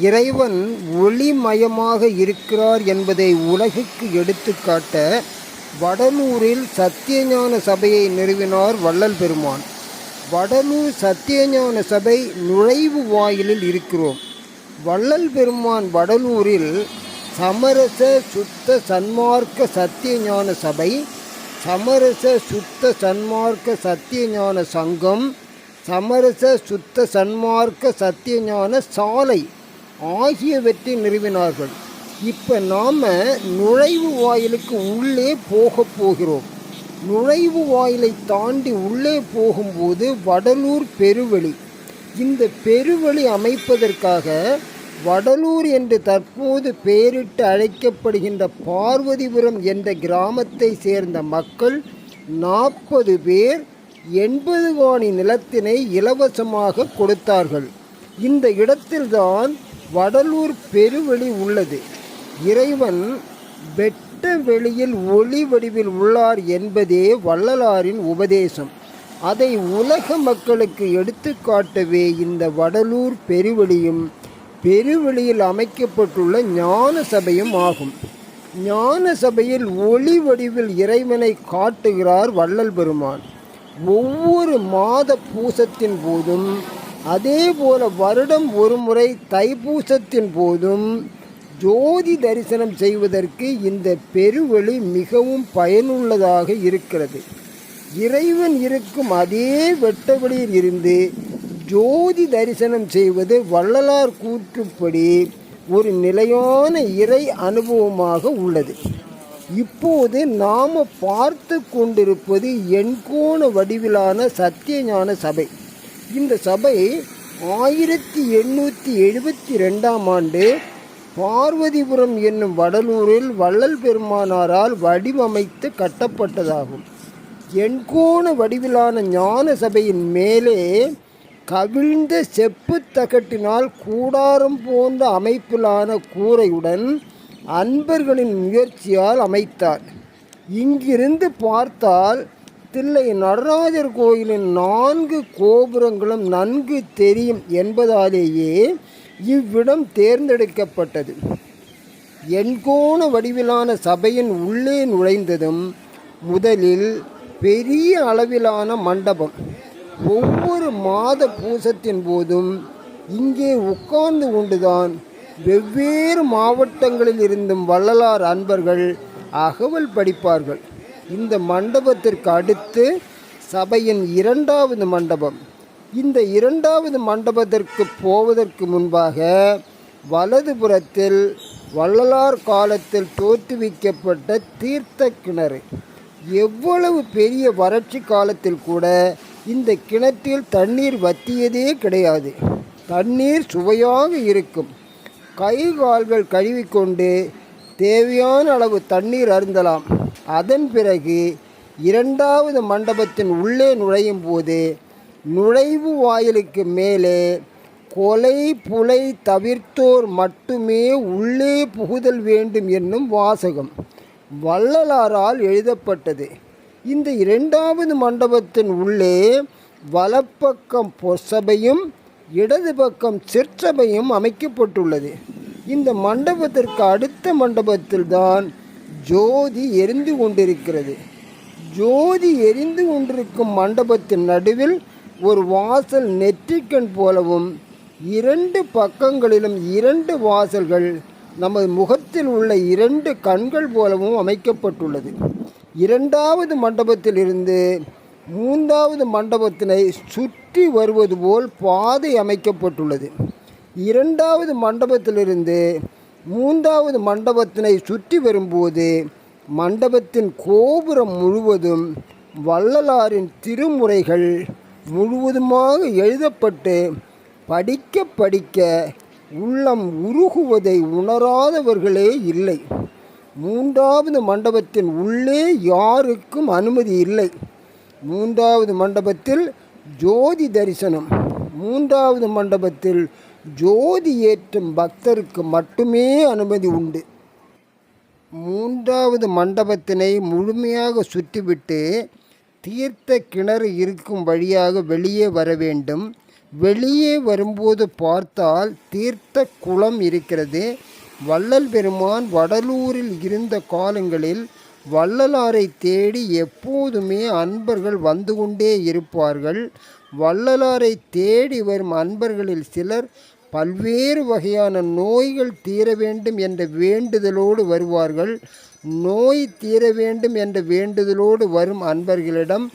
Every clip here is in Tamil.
இறைவன் ஒளிமயமாக இருக்கிறார் என்பதை உலகுக்கு எடுத்துக்காட்ட வடலூரில் சத்தியஞான சபையை நிறுவினார் வள்ளல் பெருமான். வடலூர் சத்தியஞான சபை நுழைவு வாயிலில் இருக்கிறோம். வள்ளல் பெருமான் வடலூரில் சமரச சுத்த சன்மார்க்க சத்தியஞான சபை சமரச சுத்த சன்மார்க்க சத்தியஞான சங்கம் சமரச சுத்த சன்மார்க்க சத்தியஞான சாலை ஆகியவற்றை நிறுவினார்கள். இப்போ நாம் நுழைவு வாயிலுக்கு உள்ளே போக போகிறோம். நுழைவு வாயிலை தாண்டி உள்ளே போகும்போது வடலூர் பெருவழி இந்த பெருவழி அமைப்பதற்காக வடலூர் என்று தற்போது பெயரிட்டு அழைக்கப்படுகின்ற பார்வதிபுரம் என்ற கிராமத்தை சேர்ந்த மக்கள் நாற்பது பேர் எண்பது காணி நிலத்தினை இலவசமாக கொடுத்தார்கள். இந்த இடத்தில்தான் வடலூர் பெருவெளி உள்ளது. இறைவன் வெட்ட வெளியில் ஒளி வடிவில் உள்ளார் என்பதே வள்ளலாரின் உபதேசம். அதை உலக மக்களுக்கு எடுத்துக்காட்டவே இந்த வடலூர் பெருவெளியும் பெருவெளியில் அமைக்கப்பட்டுள்ள ஞான சபையும் ஆகும். ஞான சபையில் ஒளி வடிவில் இறைவனை காட்டுகிறார் வள்ளல் பெருமான். ஒவ்வொரு மாத பூசத்தின் போதும் அதே போல வருடம் ஒரு முறை தைப்பூசத்தின் போதும் ஜோதி தரிசனம் செய்வதற்கு இந்த பெருவெளி மிகவும் பயனுள்ளதாக இருக்கிறது. இறைவன் இருக்கும் அதே வெட்டவெளியில் இருந்து ஜோதி தரிசனம் செய்வது வள்ளலார் கூற்றுப்படி ஒரு நிலையான இறை அனுபவமாக உள்ளது. இப்போது நாம் பார்த்து கொண்டிருப்பது எண்கோண வடிவிலான சத்தியஞான சபை. இந்த சபை ஆயிரத்தி எண்ணூற்றி எழுபத்தி ரெண்டாம் ஆண்டு பார்வதிபுரம் என்னும் வடலூரில் வள்ளல் பெருமானாரால் வடிவமைத்து கட்டப்பட்டதாகும். எண்கோண வடிவிலான ஞான சபையின் மேலே கவிழ்ந்த செப்பு தகட்டினால் கூடாரம் போன்ற அமைப்பிலான கூரையுடன் அன்பர்களின் முயற்சியால் அமைத்தார். இங்கிருந்து பார்த்தால் தில்லை நடராஜர் கோயிலின் நான்கு கோபுரங்களும் நன்கு தெரியும் என்பதாலேயே இவ்விடம் தேர்ந்தெடுக்கப்பட்டது. எண்கோண வடிவிலான சபையின் உள்ளே நுழைந்ததும் முதலில் பெரிய அளவிலான மண்டபம் ஒவ்வொரு மாத பூசத்தின் போதும் இங்கே உட்கார்ந்து கொண்டுதான் வெவ்வேறு மாவட்டங்களில் இருந்தும் வள்ளலார் அன்பர்கள் அகவல் படிப்பார்கள். இந்த மண்டபத்திற்கு அடுத்து சபையின் இரண்டாவது மண்டபம். இந்த இரண்டாவது மண்டபத்திற்கு போவதற்கு முன்பாக வலதுபுறத்தில் வள்ளலார் காலத்தில் தோற்றுவிக்கப்பட்ட தீர்த்த கிணறு. எவ்வளவு பெரிய வறட்சி காலத்தில் கூட இந்த கிணற்றில் தண்ணீர் வத்தியதே கிடையாது. தண்ணீர் சுவையாக இருக்கும். கை கால்கள் கழுவிக்கொண்டு தேவையான அளவு தண்ணீர் அருந்தலாம். அதன் பிறகு இரண்டாவது மண்டபத்தின் உள்ளே நுழையும் போது நுழைவு வாயிலுக்கு மேலே கொலை புலை தவிர்த்தோர் மட்டுமே உள்ளே புகுதல் வேண்டும் என்னும் வாசகம் வள்ளலாரால் எழுதப்பட்டது. இந்த இரண்டாவது மண்டபத்தின் உள்ளே வலப்பக்கம் பொற்சபையும் இடது பக்கம் சிற்சபையும் அமைக்கப்பட்டுள்ளது. இந்த மண்டபத்திற்கு அடுத்த மண்டபத்தில்தான் ஜோதி எரிந்து கொண்டிருக்கிறது. ஜோதி எரிந்து கொண்டிருக்கும் மண்டபத்தின் நடுவில் ஒரு வாசல் நெற்றிக்கண் போலவும் இரண்டு பக்கங்களிலும் இரண்டு வாசல்கள் நமது முகத்தில் உள்ள இரண்டு கண்கள் போலவும் அமைக்கப்பட்டுள்ளது. இரண்டாவது மண்டபத்திலிருந்து மூன்றாவது மண்டபத்தினை சுற்றி வருவது போல் பாதை அமைக்கப்பட்டுள்ளது. இரண்டாவது மண்டபத்திலிருந்து மூன்றாவது மண்டபத்தினை சுற்றி வரும்போது மண்டபத்தின் கோபுரம் முழுவதும் வள்ளலாரின் திருமுறைகள் முழுவதுமாக எழுதப்பட்டு படிக்க படிக்க உள்ளம் உருகுவதை உணராதவர்களே இல்லை. மூன்றாவது மண்டபத்தின் உள்ளே யாருக்கும் அனுமதி இல்லை. மூன்றாவது மண்டபத்தில் ஜோதி தரிசனம். மூன்றாவது மண்டபத்தில் ஜோதி ஏற்றும் பக்தருக்கு மட்டுமே அனுமதி உண்டு. மூன்றாவது மண்டபத்தினை முழுமையாக சுற்றிவிட்டு தீர்த்த கிணறு இருக்கும் வழியாக வெளியே வர வேண்டும். வெளியே வரும்போது பார்த்தால் தீர்த்த குளம் இருக்கிறது. வள்ளல் பெருமான் வடலூரில் இருந்த காலங்களில் வள்ளலாரை தேடி எப்போதுமே அன்பர்கள் வந்து கொண்டே இருப்பார்கள். வள்ளலாரை தேடி வரும் அன்பர்களில் சிலர் பல்வேறு வகையான நோய்கள் தீர வேண்டும் என்ற வேண்டுதலோடு வருவார்கள். நோய் தீர வேண்டும் என்ற வேண்டுதலோடு வரும் அன்பர்களிடம்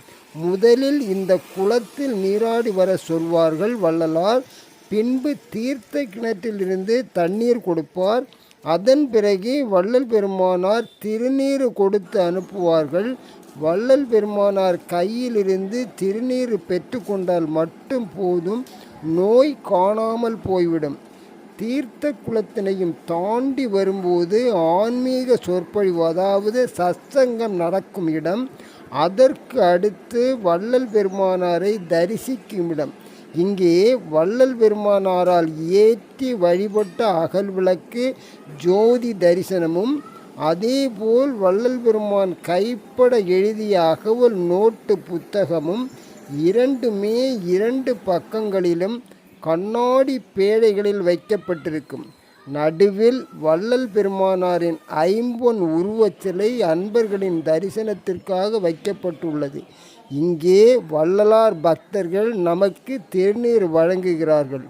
முதலில் இந்த குளத்தில் நீராடி வர சொல்வார்கள். வள்ளலார் பின்பு தீர்த்த கிணற்றிலிருந்து தண்ணீர் கொடுப்பார். அதன் பிறகு வள்ளல் பெருமானார் திருநீர் கொடுத்து அனுப்புவார்கள். வள்ளல் பெருமானார் கையிலிருந்து திருநீர் பெற்றுக்கொண்டால் மட்டும் போதும். நோய் காணாமல் போய்விடும். தீர்த்த குலத்தினையும் தாண்டி வரும்போது ஆன்மீக சொற்பொழிவு அதாவது சத்சங்கம் நடக்கும் இடம் அதற்கு அடுத்து வள்ளல் பெருமானாரை தரிசிக்கும் இடம். இங்கே வள்ளல் பெருமானாரால் ஏற்றி வழிபட்ட அகல் விளக்கு ஜோதி தரிசனமும் அதேபோல் வள்ளல் பெருமான் கைப்பட எழுதிய அகவல் நோட்டு புத்தகமும் இரண்டுமே இரண்டு பக்கங்களிலும் கண்ணாடி பேழைகளில் வைக்கப்பட்டிருக்கும். நடுவில் வள்ளல் பெருமானாரின் ஐம்பொன் உருவச்சிலை அன்பர்களின் தரிசனத்திற்காக வைக்கப்பட்டுள்ளது. இங்கே வள்ளலார் பக்தர்கள் நமக்கு திருநீர் வழங்குகிறார்கள்.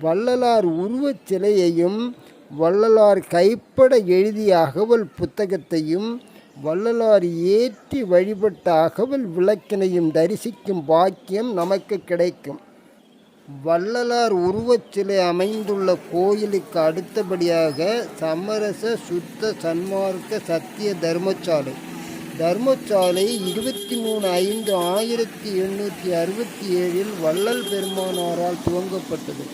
வள்ளலார் உருவச் சிலையையும் வள்ளலார் கைப்பட எழுதிய அகவல் புத்தகத்தையும் வள்ளலார் ஏற்றி வழிபட்ட அகவல் விளக்கினையும் தரிசிக்கும் பாக்கியம் நமக்கு கிடைக்கும். வள்ளலார் உருவச் சிலை அமைந்துள்ள கோயிலுக்கு அடுத்தபடியாக சமரச சுத்த சன்மார்க்க சத்திய தர்மசாலை. தர்மசாலை இருபத்தி மூணு ஐந்து ஆயிரத்தி எண்ணூற்றி அறுபத்தி ஏழில் வள்ளல் பெருமானாரால் துவங்கப்பட்டது.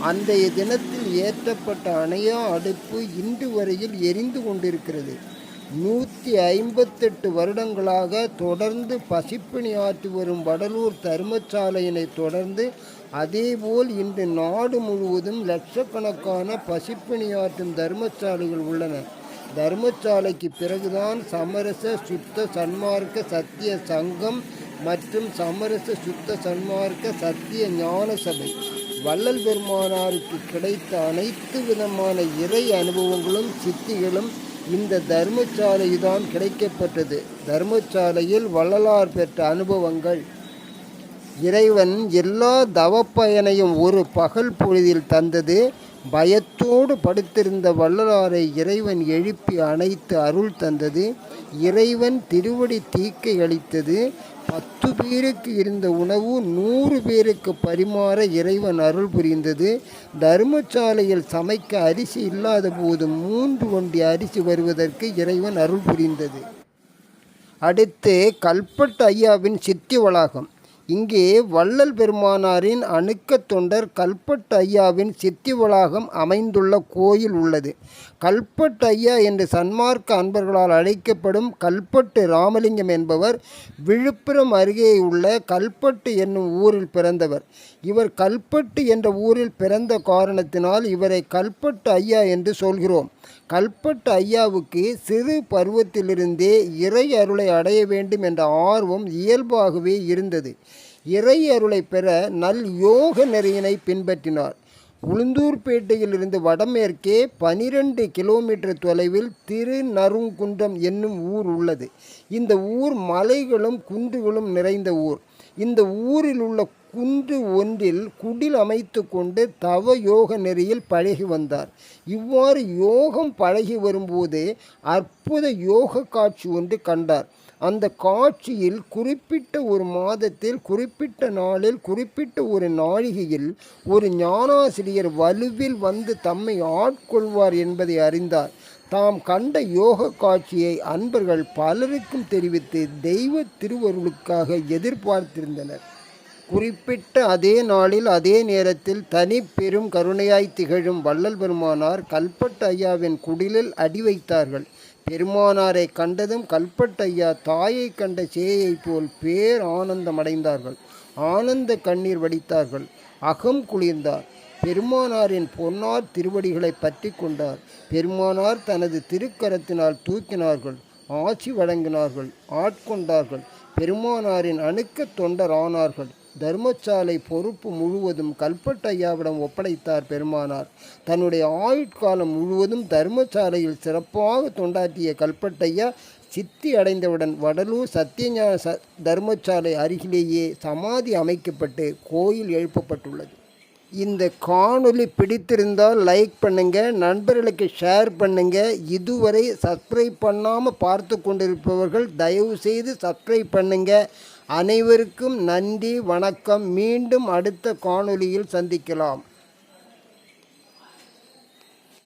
அன்றைய தினத்தில் ஏற்றப்பட்ட அணையா அடுப்பு இன்று வரையில் எரிந்து கொண்டிருக்கிறது. நூற்றி ஐம்பத்தெட்டு வருடங்களாக தொடர்ந்து பசிப்பிணி ஆற்றி வரும் வடலூர் தர்மசாலையினை தொடர்ந்து அதேபோல் இன்று நாடு முழுவதும் லட்சக்கணக்கான பசிப்பிணியாற்றும் தர்மசாலைகள் உள்ளன. தர்மசாலைக்கு பிறகுதான் சமரச சுத்த சன்மார்க்க சத்திய சங்கம் மற்றும் சமரச சுத்த சன்மார்க்க சத்திய ஞான சபை. வள்ளல் பெருமானாருக்கு கிடைத்த அனைத்து விதமான இறை அனுபவங்களும் சித்திகளும் இந்த தர்மசாலைதான் கிடைக்கப்பட்டது. தர்மசாலையில் வள்ளலார் பெற்ற அனுபவங்கள். இறைவன் எல்லா தவப்பயனையும் ஒரு பகல் பொழுதில் தந்தது. பயத்தோடு படுத்திருந்த வள்ளலாரை இறைவன் எழுப்பி அணைத்து அருள் தந்தது. இறைவன் திருவடி தீக்கை அளித்தது. பத்து பேருக்கு இருந்த உணவு நூறு பேருக்கு பரிமாற இறைவன் அருள் புரிந்தது. தர்மசாலையில் சமைக்க அரிசி இல்லாத போது மூன்று வண்டி அரிசி வருவதற்கு இறைவன் அருள் புரிந்தது. அடுத்து கல்பட்டு ஐயாவின் சித்தி வளாகம். இங்கே வள்ளல் பெருமானாரின் அணுக்கத் தொண்டர் கல்பட்டு ஐயாவின் சித்தி வளாகம் அமைந்துள்ள கோயில் உள்ளது. கல்பட்டு ஐயா என்று சன்மார்க்க அன்பர்களால் அழைக்கப்படும் கல்பட்டு ராமலிங்கம் என்பவர் விழுப்புரம் அருகே உள்ள கல்பட்டு என்னும் ஊரில் பிறந்தவர். இவர் கல்பட்டு என்ற ஊரில் பிறந்த காரணத்தினால் இவரை கல்பட்டு ஐயா என்று சொல்கிறோம். கல்பட்டு ஐயாவுக்கு சிறு பருவத்திலிருந்தே இறை அருளை அடைய வேண்டும் என்ற ஆர்வம் இயல்பாகவே இருந்தது. இறை அருளை பெற நல் யோக நெறியினை பின்பற்றினார். உளுந்தூர்பேட்டையிலிருந்து வடமேற்கே பனிரெண்டு கிலோமீட்டர் தொலைவில் திருநருங்குன்றம் என்னும் ஊர் உள்ளது. இந்த ஊர் மலைகளும் குன்றுகளும் நிறைந்த ஊர். இந்த ஊரில் உள்ள குன்று ஒன்றில் குடில் அமைத்து கொண்டு தவ யோக நெறியில் பழகி வந்தார். இவ்வாறு யோகம் பழகி வரும்போது அற்புத யோக காட்சி ஒன்று கண்டார். அந்த காட்சியில் குறிப்பிட்ட ஒரு மாதத்தில் குறிப்பிட்ட நாளில் குறிப்பிட்ட ஒரு நாழிகையில் ஒரு ஞானாசிரியர் வலுவில் வந்து தம்மை ஆட்கொள்வார் என்பதை அறிந்தார். தாம் கண்ட யோக காட்சியை அன்பர்கள் பலருக்கும் தெரிவித்து தெய்வ திருவருளுக்காக எதிர்பார்த்திருந்தனர். குறிப்பிட்ட அதே நாளில் அதே நேரத்தில் தனி பெரும் கருணையாய் திகழும் வள்ளல் பெருமானார் கல்பட்ட ஐயாவின் குடிலில் அடி வைத்தார்கள். பெருமானாரை கண்டதும் கல்பட்டு ஐயா தாயை கண்ட சேயைப் போல் பேர் ஆனந்தமடைந்தார்கள். ஆனந்த கண்ணீர் வடித்தார்கள். அகம் குளிர்ந்தார். பெருமானாரின் பொன்னார் திருவடிகளை பற்றி கொண்டார். பெருமானார் தனது திருக்கரத்தினால் தூக்கினார்கள். ஆட்சி வழங்கினார்கள். ஆட்கொண்டார்கள். பெருமானாரின் அணுக்க தொண்டர் ஆனார்கள் தர்மசாலை பொறுப்பு முழுவதும் கல்பட்டையாவிடம் ஒப்படைத்தார் பெருமானார். தன்னுடைய ஆயுட்காலம் முழுவதும் தர்மசாலையில் சிறப்பாக தொண்டாற்றிய கல்பட்டையா சித்தி அடைந்தவுடன் வடலூர் சத்தியஞான ச தர்மசாலை அருகிலேயே சமாதி அமைக்கப்பட்டு கோயில் எழுப்பப்பட்டுள்ளது. இந்த காணொளி பிடித்திருந்தால் லைக் பண்ணுங்க நண்பர்களுக்கு ஷேர் பண்ணுங்க. இதுவரை சப்ஸ்கிரைப் பண்ணாமல் பார்த்து கொண்டிருப்பவர்கள் தயவு செய்து சப்ஸ்கிரைப் பண்ணுங்கள் அனைவருக்கும் நன்றி வணக்கம். மீண்டும் அடுத்த காணொளியில் சந்திக்கலாம்.